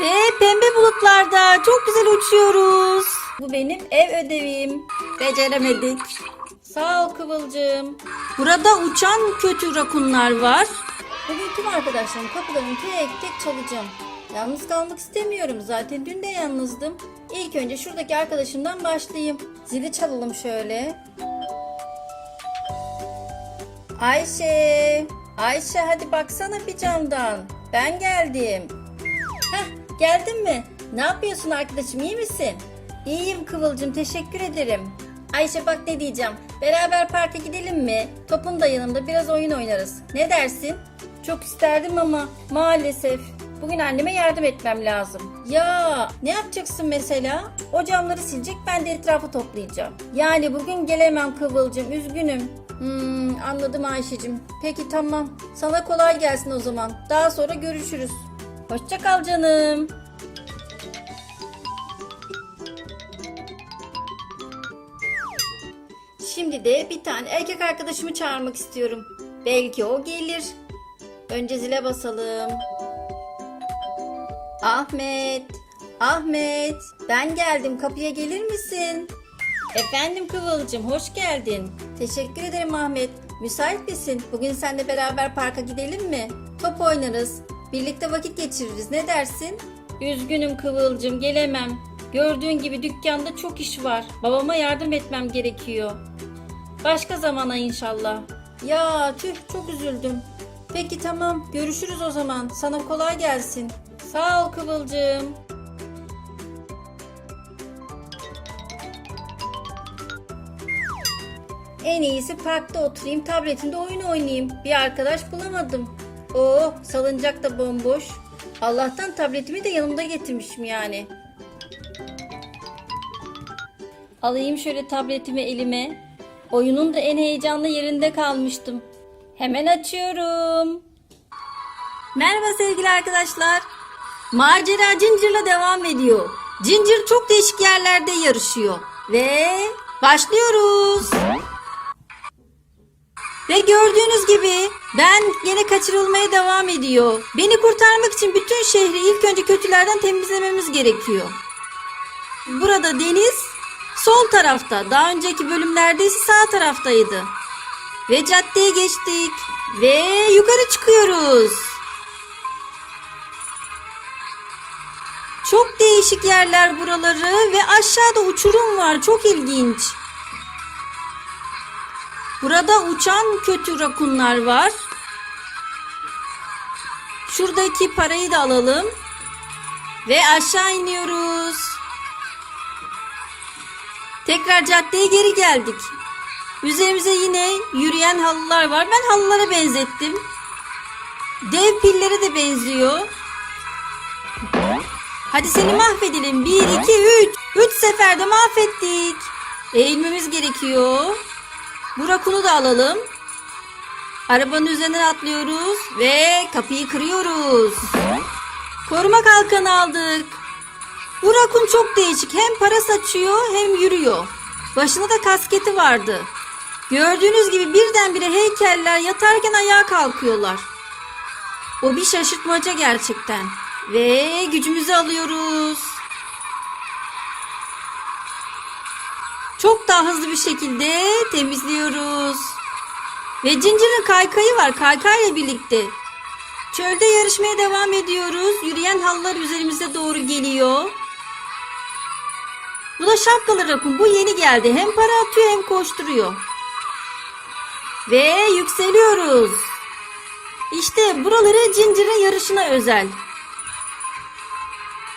Ve pembe bulutlarda çok güzel uçuyoruz. Bu benim ev ödevim. Beceremedik. Sağ ol Kıvılcım. Burada uçan kötü rakunlar var. Bugün tüm arkadaşlarım kapılarını tek tek çalacağım. Yalnız kalmak istemiyorum. Zaten dün de yalnızdım. İlk önce şuradaki arkadaşımdan başlayayım. Zili çalalım şöyle. Ayşe. Ayşe hadi baksana bir camdan. Ben geldim. Geldin mi? Ne yapıyorsun arkadaşım iyi misin? İyiyim Kıvılcım teşekkür ederim. Ayşe bak ne diyeceğim. Beraber parka gidelim mi? Topun da yanımda biraz oyun oynarız. Ne dersin? Çok isterdim ama maalesef. Bugün anneme yardım etmem lazım. Ya ne yapacaksın mesela? O camları silecek ben de etrafı toplayacağım. Yani bugün gelemem Kıvılcım üzgünüm. Hmm, anladım Ayşe'cim. Peki tamam. Sana kolay gelsin o zaman. Daha sonra görüşürüz. Hoşça kal canım. Şimdi de bir tane erkek arkadaşımı çağırmak istiyorum. Belki o gelir. Önce zile basalım. Ahmet, Ahmet, ben geldim. Kapıya gelir misin? Efendim Kıvılcım, hoş geldin. Teşekkür ederim Ahmet. Müsait misin? Bugün seninle beraber parka gidelim mi? Top oynarız. Birlikte vakit geçiririz. Ne dersin? Üzgünüm Kıvılcım, gelemem. Gördüğün gibi dükkanda çok iş var. Babama yardım etmem gerekiyor. Başka zamana inşallah. Ya tüh çok üzüldüm. Peki tamam görüşürüz o zaman. Sana kolay gelsin. Sağ ol Kıvılcım. En iyisi parkta oturayım, tabletimde oyun oynayayım. Bir arkadaş bulamadım. Oh, salıncak da bomboş. Allah'tan tabletimi de yanımda getirmişim yani. Alayım şöyle tabletimi elime. Oyunun da en heyecanlı yerinde kalmıştım. Hemen açıyorum. Merhaba sevgili arkadaşlar. Macera Ginger'la devam ediyor. Ginger çok değişik yerlerde yarışıyor. Ve başlıyoruz. Ve gördüğünüz gibi ben yine kaçırılmaya devam ediyor. Beni kurtarmak için bütün şehri ilk önce kötülerden temizlememiz gerekiyor. Burada deniz sol tarafta. Daha önceki bölümlerde ise sağ taraftaydı. Ve caddeye geçtik. Ve yukarı çıkıyoruz. Çok değişik yerler buraları ve aşağıda uçurum var. Çok ilginç. Burada uçan kötü rakunlar var. Şuradaki parayı da alalım. Ve aşağı iniyoruz. Tekrar caddeye geri geldik. Üzerimize yine yürüyen halılar var. Ben halılara benzettim. Dev pilleri de benziyor. Hadi seni mahvedelim. 1, 2, 3. 3 seferde mahvettik. Eğilmemiz gerekiyor. Bu rakunu da alalım. Arabanın üzerinden atlıyoruz ve kapıyı kırıyoruz. Koruma kalkanı aldık. Bu rakun çok değişik. Hem para saçıyor hem yürüyor. Başında da kasketi vardı. Gördüğünüz gibi birdenbire heykeller yatarken ayağa kalkıyorlar. O bir şaşırtmaca gerçekten. Ve gücümüzü alıyoruz. Çok daha hızlı bir şekilde temizliyoruz. Ve Ginger'ın kaykayı var. Kaykayla birlikte. Çölde yarışmaya devam ediyoruz. Yürüyen halılar üzerimize doğru geliyor. Bu da şapkalı rakun. Bu yeni geldi. Hem para atıyor hem koşturuyor. Ve yükseliyoruz. İşte buraları Ginger'ın yarışına özel.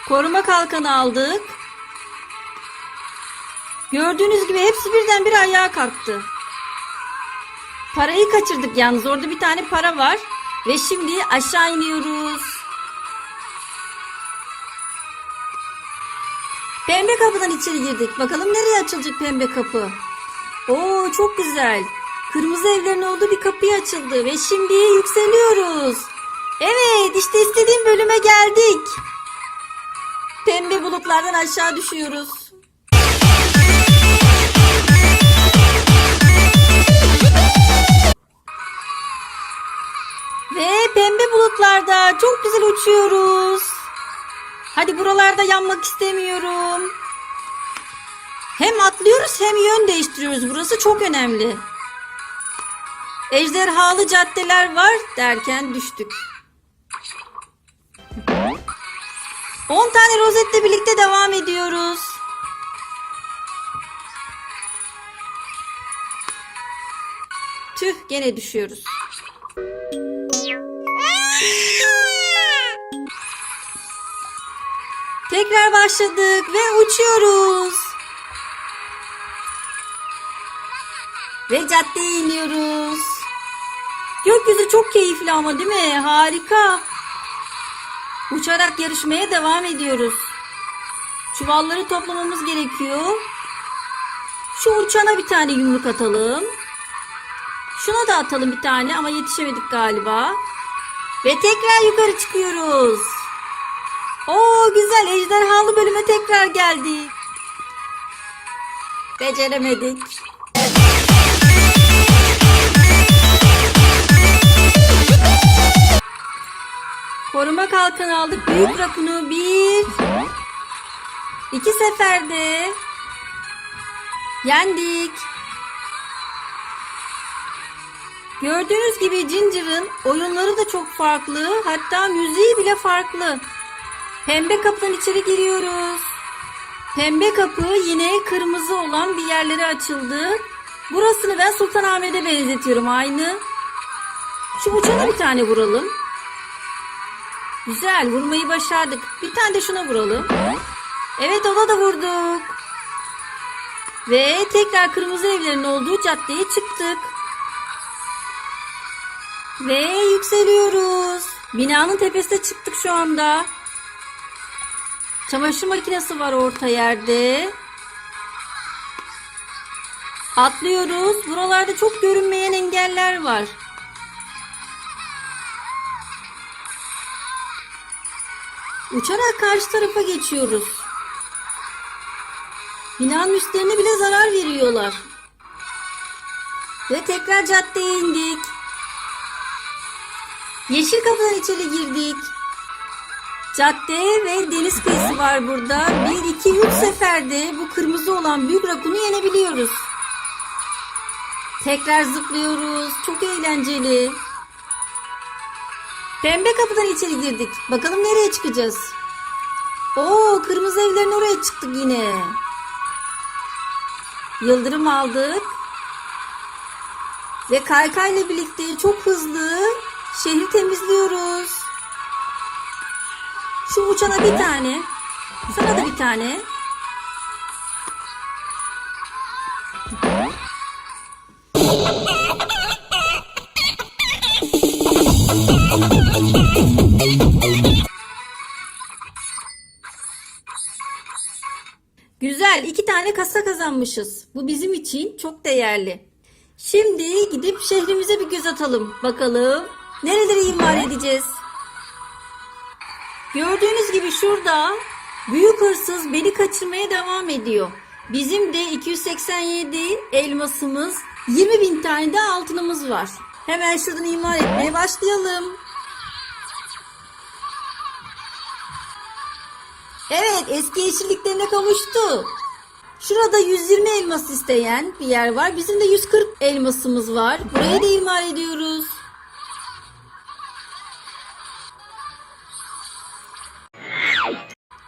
Koruma kalkanı aldık. Gördüğünüz gibi hepsi birden bir ayağa kalktı. Parayı kaçırdık yalnız. Orada bir tane para var. Ve şimdi aşağı iniyoruz. Pembe kapıdan içeri girdik. Bakalım nereye açılacak pembe kapı. Oo çok güzel. Kırmızı evlerin olduğu bir kapı açıldı ve şimdi yükseliyoruz. Evet işte istediğim bölüme geldik. Pembe bulutlardan aşağı düşüyoruz. Ve pembe bulutlarda çok güzel uçuyoruz. Hadi buralarda yanmak istemiyorum. Hem atlıyoruz hem yön değiştiriyoruz. Burası çok önemli. Ejderhalı caddeler var derken düştük. 10 tane rozetle birlikte devam ediyoruz. Tüh gene düşüyoruz. Tekrar başladık ve uçuyoruz. Ve caddeye iniyoruz. Gökyüzü çok keyifli ama değil mi? Harika. Uçarak yarışmaya devam ediyoruz. Çuvalları toplamamız gerekiyor. Şu uçana bir tane yumruk atalım. Şuna da atalım bir tane ama yetişemedik galiba. Ve tekrar yukarı çıkıyoruz. Oo güzel ejderhalı bölüme tekrar geldik. Beceremedik. Koruma kalkanı aldık. Büyük rakunu bir. iki seferde. Yendik. Gördüğünüz gibi Ginger'ın oyunları da çok farklı. Hatta müziği bile farklı. Pembe kapıdan içeri giriyoruz. Pembe kapı yine kırmızı olan bir yerlere açıldı. Burasını ben Sultanahmet'e benzetiyorum aynı. Şu uçana bir tane vuralım. Güzel vurmayı başardık. Bir tane de şuna vuralım. Evet ona da vurduk. Ve tekrar kırmızı evlerin olduğu caddeye çıktık. Ve yükseliyoruz. Binanın tepesine çıktık şu anda. Çamaşır makinesi var orta yerde. Atlıyoruz. Buralarda çok görünmeyen engeller var. Uçarak karşı tarafa geçiyoruz. Binanın üstlerine bile zarar veriyorlar. Ve tekrar caddeye indik. Yeşil kapıdan içeri girdik. Cadde ve deniz kıyısı var burada. Bir, iki, üç seferde bu kırmızı olan büyük rakunu yenebiliyoruz. Tekrar zıplıyoruz. Çok eğlenceli. Pembe kapıdan içeri girdik. Bakalım nereye çıkacağız? Oo, kırmızı evlerin oraya çıktık yine. Yıldırım aldık. Ve kaykayla birlikte çok hızlı şehri temizliyoruz. Şu uçana bir tane. Sana da bir tane. Güzel. iki tane kasa kazanmışız. Bu bizim için çok değerli. Şimdi gidip şehrimize bir göz atalım. Bakalım nereleri imar edeceğiz. Gördüğünüz gibi şurada büyük hırsız beni kaçırmaya devam ediyor. Bizim de 287 elmasımız, 20 bin tane de altınımız var. Hemen şuradan imar etmeye başlayalım. Evet eski yeşilliklerine kavuştu. Şurada 120 elmas isteyen bir yer var. Bizim de 140 elmasımız var. Burayı da imar ediyoruz.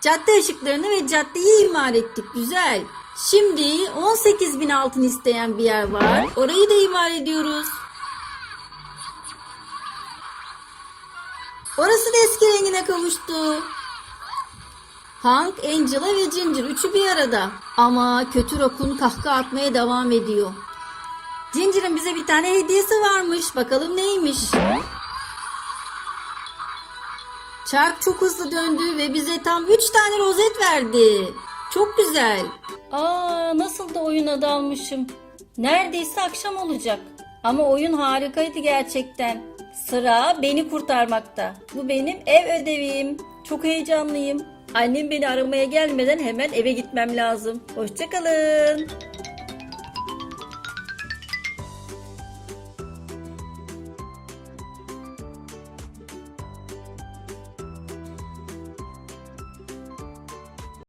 Cadde ışıklarını ve caddeyi imar ettik. Güzel. Şimdi 18 bin altın isteyen bir yer var. Orayı da imar ediyoruz. Orası da eski rengine kavuştu. Hank, Angela ve Ginger üçü bir arada. Ama kötü Rakun kahkaha atmaya devam ediyor. Ginger'ın bize bir tane hediyesi varmış. Bakalım neymiş? Çark çok hızlı döndü ve bize tam 3 tane rozet verdi. Çok güzel. Aa nasıl da oyuna dalmışım. Neredeyse akşam olacak. Ama oyun harikaydı gerçekten. Sıra beni kurtarmakta. Bu benim ev ödevim. Çok heyecanlıyım. Annem beni aramaya gelmeden hemen eve gitmem lazım. Hoşçakalın.